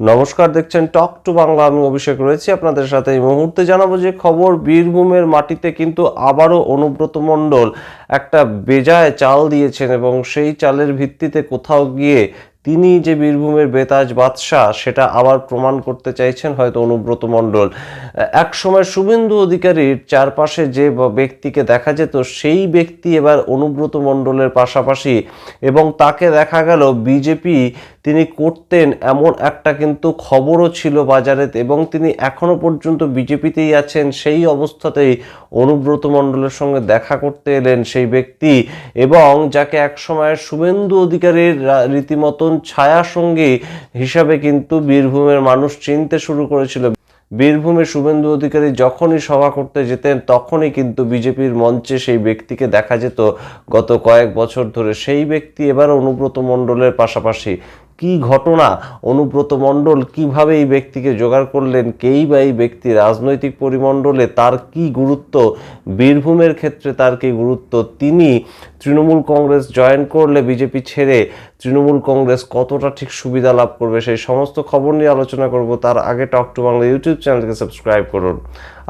নমস্কার, দেখছেন টক টু বাংলা। আমি অভিষেক রয়েছি আপনাদের সাথে। এই মুহূর্তে জানাব যে খবর, বীরভূমের মাটিতে কিন্তু আবারও অনুব্রত মণ্ডল একটা বেজায় চাল দিয়েছেন এবং সেই চালের ভিত্তিতে কোথাও গিয়ে তিনি যে বীরভূমের বেতাজ বাদশাহ, সেটা আবার প্রমাণ করতে চাইছেন হয়তো অনুব্রত মণ্ডল। এক সময় শুভেন্দু অধিকারীর চারপাশে যে ব্যক্তিকে দেখা যেত, সেই ব্যক্তি এবার অনুব্রত মণ্ডলের পাশাপাশি এবং তাকে দেখা গেল বিজেপি তিনি করতেন এমন একটা কিন্তু খবরও ছিল বাজারে এবং তিনি এখনও পর্যন্ত বিজেপিতেই আছেন। সেই অবস্থাতেই অনুব্রত মণ্ডলের সঙ্গে দেখা করতে এলেন সেই ব্যক্তি এবং যাকে একসময় শুভেন্দু অধিকারীর রা- রীতিমতন ছায়া সঙ্গী হিসাবে কিন্তু বীরভূমের মানুষ চিনতে শুরু করেছিল। বীরভূমে শুভেন্দু অধিকারী যখনই সভা করতে যেতেন, তখনই কিন্তু বিজেপির মঞ্চে সেই ব্যক্তিকে দেখা যেত। গত কয়েক বছর ধরে সেই ব্যক্তি এবার অনুব্রত মণ্ডলের পাশাপাশি কি ঘটনা? অনুব্রত মণ্ডল কীভাবে এই ব্যক্তিকে জোগাড় করলেন? কেই বা এই ব্যক্তি রাজনৈতিক পরিমণ্ডলে তার কি গুরুত্ব? বীরভূমের ক্ষেত্রে তার কি গুরুত্ব? তিনি তৃণমূল কংগ্রেস জয়েন করলে বিজেপি ছেড়ে তৃণমূল কংগ্রেস কতটা ঠিক সুবিধা লাভ করবে? সেই সমস্ত খবর নিয়ে আলোচনা করব। তার আগে টক টু বাংলা ইউটিউব চ্যানেলকে সাবস্ক্রাইব করুন।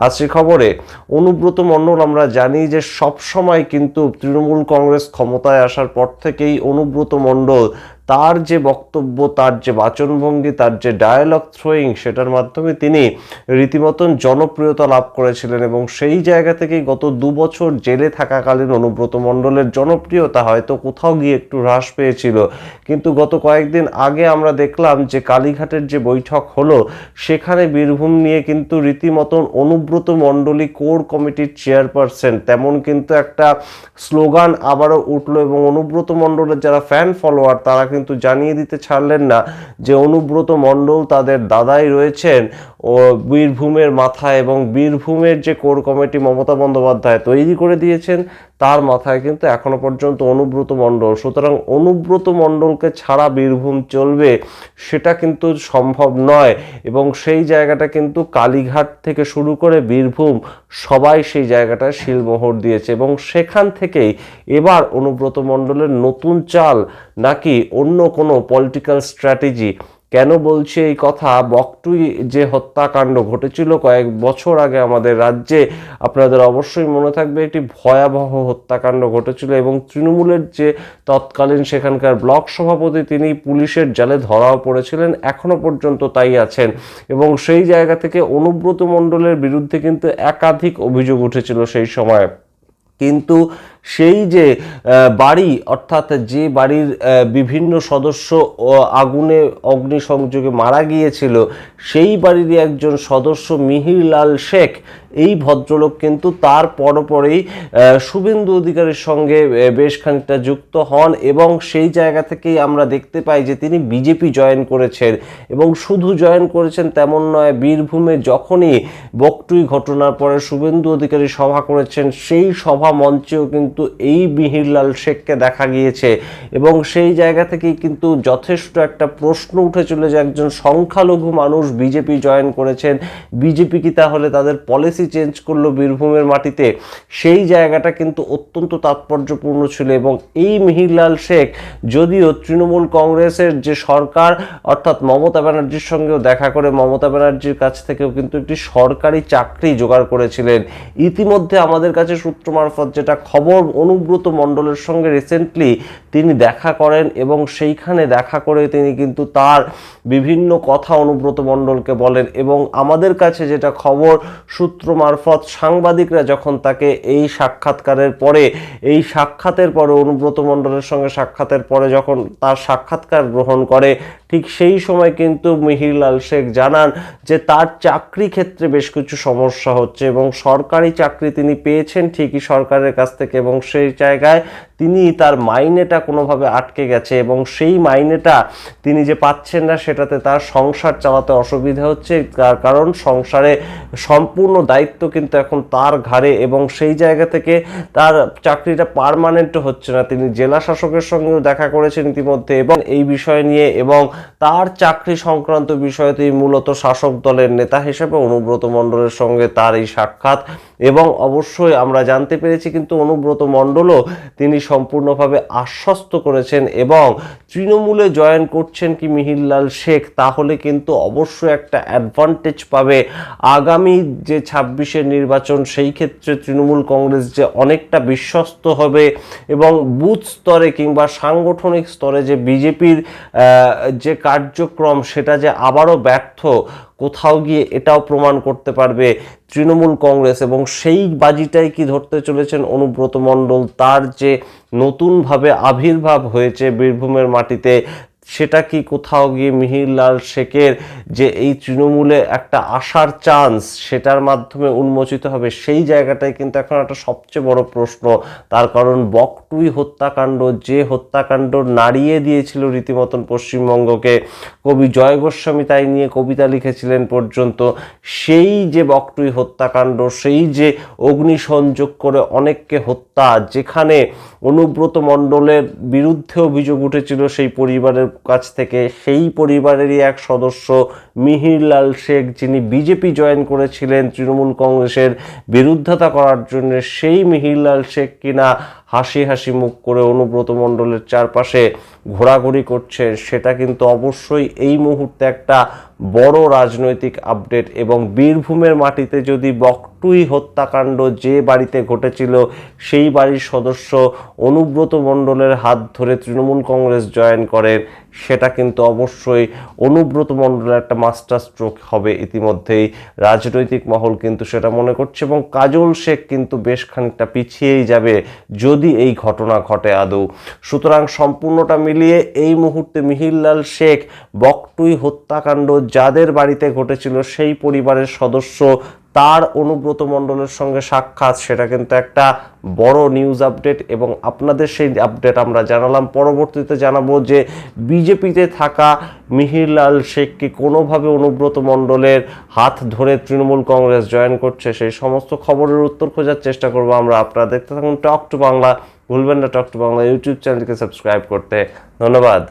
আজ সেই খবরে অনুব্রত মণ্ডল আমরা জানি যে সব সময় কিন্তু তৃণমূল কংগ্রেস ক্ষমতায় আসার পর থেকেই অনুব্রত মণ্ডল তার যে বক্তব্য, তার যে বাচনভঙ্গি, তার যে ডায়ালগ থ্রোয়িং সেটার মাধ্যমে তিনি রীতিমতন জনপ্রিয়তা লাভ করেছিলেন এবং সেই জায়গা থেকেই গত দু বছর জেলে থাকাকালীন অনুব্রত মণ্ডলের জনপ্রিয়তা হয়তো কোথাও গিয়ে একটু হ্রাস পেয়েছিল। কিন্তু গত কয়েকদিন আগে আমরা দেখলাম যে কালীঘাটের যে বৈঠক হলো, সেখানে বীরভূম নিয়ে কিন্তু রীতিমতন অনুব্রত মণ্ডলী কোর কমিটির চেয়ারপারসন। তেমন কিন্তু একটা স্লোগান আবারও উঠল এবং অনুব্রত মণ্ডলের যারা ফ্যান ফলোয়ার তারা কিন্তু জানিয়ে দিতে ছাড়লেন না যে অনুব্রত মণ্ডল তাদের দাদাই রয়েছেন। ও বীরভূমের মাথায় এবং বীরভূমের যে কোর কমিটি মমতা বন্দ্যোপাধ্যায় তৈরি করে দিয়েছেন, তার মাথায় কিন্তু এখনও পর্যন্ত অনুব্রত মণ্ডল। সুতরাং অনুব্রত মণ্ডলকে ছাড়া বীরভূম চলবে সেটা কিন্তু সম্ভব নয় এবং সেই জায়গাটা কিন্তু কালীঘাট থেকে শুরু করে বীরভূম সবাই সেই জায়গাটায় শিলমোহর দিয়েছে এবং সেখান থেকেই এবার অনুব্রত মণ্ডলের নতুন চাল নাকি অন্য কোনো পলিটিক্যাল স্ট্র্যাটেজি কেন বলছি এই কথা? বকটুই যে হত্যাকাণ্ড ঘটেছিল কয়েক বছর আগে আমাদের রাজ্যে, আপনাদের অবশ্যই মনে থাকবে একটি ভয়াবহ হত্যাকাণ্ড ঘটেছিল এবং তৃণমূলের যে তৎকালীন সেখানকার ব্লক সভাপতি, তিনি পুলিশের জালে ধরাও পড়েছিলেন এখনও পর্যন্ত তাই আছেন। এবং সেই জায়গা থেকে অনুব্রত মণ্ডলের বিরুদ্ধে কিন্তু একাধিক অভিযোগ উঠেছিল সেই সময়। কিন্তু সেই যে বাড়ি, অর্থাৎ যে বাড়ির বিভিন্ন সদস্য আগুনে অগ্নিসংযোগে মারা গিয়েছিল, সেই বাড়িরই একজন সদস্য মিহির লাল শেখ, এই ভদ্রলোক কিন্তু তার পরপরেই শুভেন্দু অধিকারীর সঙ্গে বেশ খানিকটা যুক্ত হন এবং সেই জায়গা থেকেই আমরা দেখতে পাই যে তিনি বিজেপি জয়েন করেছেন এবং শুধু জয়েন করেছেন তেমন নয়, বীরভূমে যখনই বকটুই ঘটনার পরে শুভেন্দু অধিকারী সভা করেছেন, সেই সভা মঞ্চেও কিন্তু এই মিহিরলাল শেখকে দেখা গিয়েছে এবং সেই জায়গা থেকেই কিন্তু যথেষ্ট একটা প্রশ্ন উঠেছিল যে একজন সংখ্যালঘু মানুষ বিজেপি জয়েন করেছেন। বিজেপি কি তাহলে তাদের পলিসি চেঞ্জ করল বীরভূমের মাটিতে? সেই জায়গাটা কিন্তু অত্যন্ত তাৎপর্যপূর্ণ ছিল এবং এই মিহিরলাল শেখ যদিও তৃণমূল কংগ্রেসের যে সরকার, অর্থাৎ মমতা ব্যানার্জির সঙ্গেও দেখা করে, মমতা ব্যানার্জির কাছ থেকেও কিন্তু একটি সরকারি চাকরি জোগাড় করেছিলেন। ইতিমধ্যে আমাদের কাছে সূত্র মারফত যেটা খবর অনুব্রত মণ্ডলের সঙ্গে রিসেন্টলি তিনি দেখা করেন এবং সেইখানে দেখা করে তিনি কিন্তু তার বিভিন্ন কথা অনুব্রত মণ্ডলকে বলেন এবং আমাদের কাছে যেটা খবর, সূত্র মারফত সাংবাদিকরা যখন তাকে এই সাক্ষাৎকারের পরে, এই সাক্ষাতের পরে, অনুব্রত মণ্ডলের সঙ্গে সাক্ষাতের পরে যখন তার সাক্ষাৎকার গ্রহণ করে, ঠিক সেই সময় কিন্তু মিহিরলাল শেখ জানান যে তার চাকরি ক্ষেত্রে বেশ কিছু সমস্যা হচ্ছে এবং সরকারি চাকরি তিনি পেয়েছেন ঠিকই সরকারের কাছ থেকে এবং সেই জায়গায় তিনি তার মাইনেটা কোনোভাবে আটকে গেছে এবং সেই মাইনেটা তিনি যে পাচ্ছেন না, সেটাতে তার সংসার চালাতে অসুবিধা হচ্ছে। তার কারণ, সংসারে সম্পূর্ণ দায়িত্ব কিন্তু এখন তার ঘাড়ে এবং সেই জায়গা থেকে তার চাকরিটা পারমানেন্ট হচ্ছে না। তিনি জেলা শাসকের সঙ্গেও দেখা করেছেন ইতিমধ্যে এবং এই বিষয় নিয়ে এবং তার চাকরি সংক্রান্ত বিষয়তেই মূলত শাসক দলের নেতা হিসেবে অনুব্রত মণ্ডলের সঙ্গে তার এই সাক্ষাৎ এবং অবশ্যই আমরা জানতে পেরেছি কিন্তু অনুব্রত মণ্ডলও তিনি সম্পূর্ণভাবে আশ্বস্ত করেছেন এবং তৃণমূলে জয়েন করছেন কি মিহিরলাল শেখ, তাহলে কিন্তু অবশ্যই একটা অ্যাডভান্টেজ পাবে। আগামী যে ছাব্বিশের নির্বাচন, সেই ক্ষেত্রে তৃণমূল কংগ্রেস যে অনেকটা বিশ্বস্ত হবে এবং বুথ স্তরে কিংবা সাংগঠনিক স্তরে যে বিজেপির যে কার্যক্রম, সেটা যে আবারও ব্যর্থ কোথাও গিয়ে এটাও প্রমাণ করতে পারবে তৃণমূল কংগ্রেস এবং সেই বাজিটাই কি ধরতে চলেছেন অনুব্রত মণ্ডল, তার যে নতুনভাবে আবির্ভাব হয়েছে বীরভূমের মাটিতে সেটা কি কোথাও গিয়ে মিহিরলাল শেখের যে এই তৃণমূলে একটা আসার চান্স সেটার মাধ্যমে উন্মোচিত হবে, সেই জায়গাটাই কিন্তু এখন একটা সবচেয়ে বড় প্রশ্ন। তার কারণ বকটুই হত্যাকাণ্ড, যে হত্যাকাণ্ড নাড়িয়ে দিয়েছিল রীতিমতন পশ্চিমবঙ্গকে, কবি জয় গোস্বামী তাই নিয়ে কবিতা লিখেছিলেন পর্যন্ত, সেই যে বকটুই হত্যাকাণ্ড, সেই যে অগ্নিসংযোগ করে অনেককে হত্যা, যেখানে অনুব্রত মণ্ডলের বিরুদ্ধে অভিযোগ উঠেছিল সেই পরিবারের কাছ থেকে। সেই পরিবারেরই এক সদস্য মিহিরলাল শেখ, যিনি বিজেপি জয়েন করেছিলেন তৃণমূল কংগ্রেসের বিরুদ্ধতা করার জন্য, সেই মিহিরলাল শেখ কিনা হাসি হাসি মুখ করে অনুব্রত মণ্ডলের চারপাশে ঘোরাঘুরি করছে সেটা কিন্তু অবশ্যই এই মুহূর্তে একটা বড় রাজনৈতিক আপডেট এবং বীরভূমের মাটিতে যদি বকটুই হত্যাকাণ্ড যে বাড়িতে ঘটেছিল, সেই বাড়ির সদস্য অনুব্রত মণ্ডলের হাত ধরে তৃণমূল কংগ্রেস জয়েন করেন সেটা কিন্তু অবশ্যই অনুব্রত মণ্ডলের একটা মাস্টার স্ট্রোক হবে ইতিমধ্যেই। রাজনৈতিক মহল কিন্তু সেটা মনে করছে এবং কাজল শেখ কিন্তু বেশ খানিকটা পিছিয়েই যাবে যদি এই ঘটনা ঘটে আদৌ। সুতরাং সম্পূর্ণটা মিলিয়ে এই মুহূর্তে মিহিরলাল শেখ, বকটুই হত্যাকাণ্ড যাদের বাড়িতে ঘটেছিল সেই পরিবারের সদস্য, তার অনুব্রত মণ্ডলের সঙ্গে সাক্ষাৎ, সেটা কিন্তু একটা বড় নিউজ আপডেট এবং আপনাদের সেই আপডেট আমরা জানালাম। পরবর্তীতে জানাব যে বিজেপিতে থাকা মিহিরলাল শেখকে কোনোভাবে অনুব্রত মণ্ডলের হাত ধরে তৃণমূল কংগ্রেস জয়েন করছে, সেই সমস্ত খবরের উত্তর খোঁজার চেষ্টা করব আমরা। আপনারা দেখতে থাকুন টক টু বাংলা। ভুলবেন না টক টু বাংলা ইউটিউব চ্যানেলকে সাবস্ক্রাইব করতে। ধন্যবাদ।